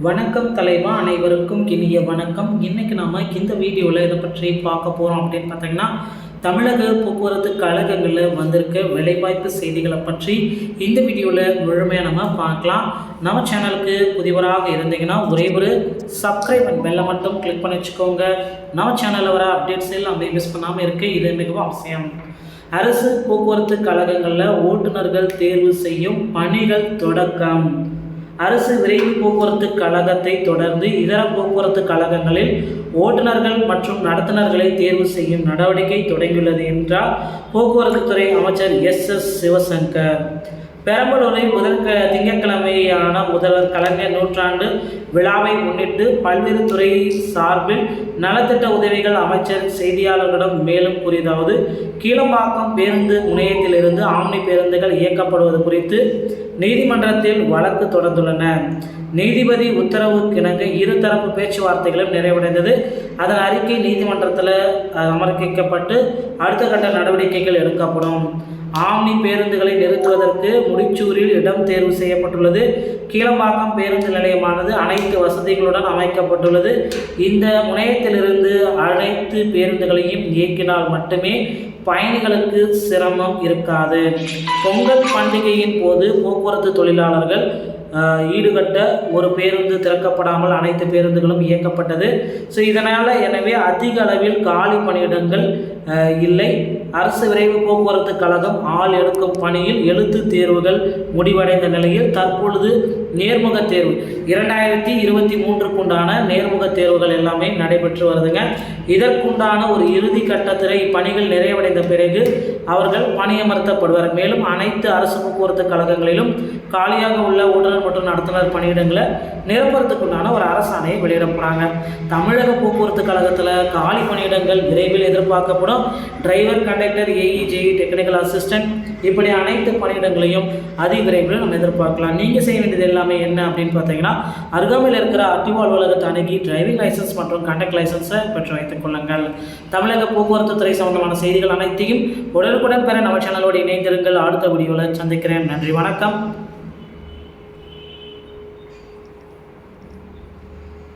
வணக்கம் தலைவா அனைவருக்கும் இனிய வணக்கம். இன்றைக்கி நாம் இந்த வீடியோவில் இதை பற்றி பார்க்க போகிறோம் அப்படின்னு பார்த்தீங்கன்னா தமிழக போக்குவரத்து கழகங்களில் வந்திருக்க வேலைவாய்ப்பு செய்திகளை பற்றி இந்த வீடியோவில் முழுமையாக நம்ம பார்க்கலாம். நம்ம சேனலுக்கு புதியவராக இருந்தீங்கன்னா ஒரே ஒரு சப்ஸ்கிரைப் அண்ட் பெல்லை மட்டும் கிளிக் பண்ணி வச்சுக்கோங்க. நம்ம சேனலில் வர அப்டேட்ஸ் எல்லாம் மிஸ் பண்ணாமல் இருக்கு. இது மிகவும் அவசியம். அரசு போக்குவரத்து கழகங்களில் ஓட்டுநர்கள் தேர்வு செய்யும் பணிகள் தொடக்கம். அரசு விரைவு போக்குவரத்து கழகத்தை தொடர்ந்து இதர போக்குவரத்து கழகங்களில் ஓட்டுநர்கள் மற்றும் நடத்துனர்களை தேர்வு செய்யும் நடவடிக்கை தொடங்கியுள்ளது என்றார். போக்குவரத்து துறை அமைச்சர் எஸ் எஸ் சிவசங்கர். பெரம்பலூரில் முதல் க திங்கட்கிழமையான முதல்வர் கலைஞர் நூற்றாண்டு விழாவை முன்னிட்டு பல்வேறு துறை சார்பில் நலத்திட்ட உதவிகள் அமைச்சர் செய்தியாளர்களிடம் மேலும் கூறியதாவது கீழம்பாக்கம் பேருந்து முனையத்திலிருந்து ஆம்னி பேருந்துகள் இயக்கப்படுவது குறித்து நீதிமன்றத்தில் வழக்கு தொடர்ந்துள்ளன. நீதிபதி உத்தரவுக்கிணங்க இருதரப்பு பேச்சுவார்த்தைகளும் நிறைவடைந்தது. அதன் அறிக்கை நீதிமன்றத்தில் அமர்ப்பிக்கப்பட்டு அடுத்த கட்ட நடவடிக்கைகள் எடுக்கப்படும். ஆம்னி பேருந்துகளை நிறுத்துவதற்கு முடிச்சூரில் இடம் தேர்வு செய்யப்பட்டுள்ளது. கீழம்பாக்கம் பேருந்து நிலையமானது அனைத்து வசதிகளுடன் அமைக்கப்பட்டுள்ளது. இந்த முனையத்திலிருந்து அனைத்து பேருந்துகளையும் இயக்கினால் மட்டுமே பயணிகளுக்கு சிரமம் இருக்காது. பொங்கல் பண்டிகையின் போது போக்குவரத்து தொழிலாளர்கள் ஈடுகட்ட ஒரு பேருந்து திறக்கப்படாமல் அனைத்து பேருந்துகளும் இயக்கப்பட்டது. ஸோ இதனால் எனவே அதிக அளவில் காலி பணியிடங்கள் இல்லை. அரசு விரைவு போக்குவரத்து கழகம் ஆள் எடுக்கும் பணியில் எழுத்து தேர்வுகள் முடிவடைந்த நிலையில் தற்பொழுது நேர்முக தேர்வு. இரண்டாயிரத்தி இருபத்தி மூன்றுக்குண்டான நேர்முக தேர்வுகள் எல்லாமே நடைபெற்று வருதுங்க. இதற்குண்டான ஒரு இறுதி கட்டத்தில் இப்பணிகள் நிறைவடைந்த பிறகு அவர்கள் பணியமர்த்தப்படுவார். மேலும் அனைத்து அரசு போக்குவரத்து கழகங்களிலும் காலியாக உள்ள உடல் மற்றும் நடத்துனர் பணியிடங்களை நிரப்புறதுக்குண்டான ஒரு அரசாணையை வெளியிட போகிறாங்க தமிழக போக்குவரத்து கழகத்தில் காலி பணியிடங்கள் விரைவில் எதிர்பார்க்கப்படும். Driver conductor AE JE technical assistant இப்படி அனைத்து பணியிடங்களையும் அதி விரைவில் நம்ம எதிர்பார்க்கலாம். நீங்கள் செய்ய வேண்டியது எல்லாமே என்ன அப்படின்னு பார்த்தீங்கன்னா அருகாமையில் இருக்கிற அட்டிவா அலுவலகத்தை அணுகி டிரைவிங் லைசன்ஸ் மற்றும் கண்டக்ட் லைசன்ஸை பெற்று வைத்துக் கொள்ளுங்கள். தமிழக போக்குவரத்து துறை சம்பந்தமான செய்திகள் அனைத்தையும் உடனுக்குடன் பெற நம்ம சேனலோடு இணைந்திருங்கள். அடுத்த வீடியோவில் சந்திக்கிறேன். நன்றி. வணக்கம்.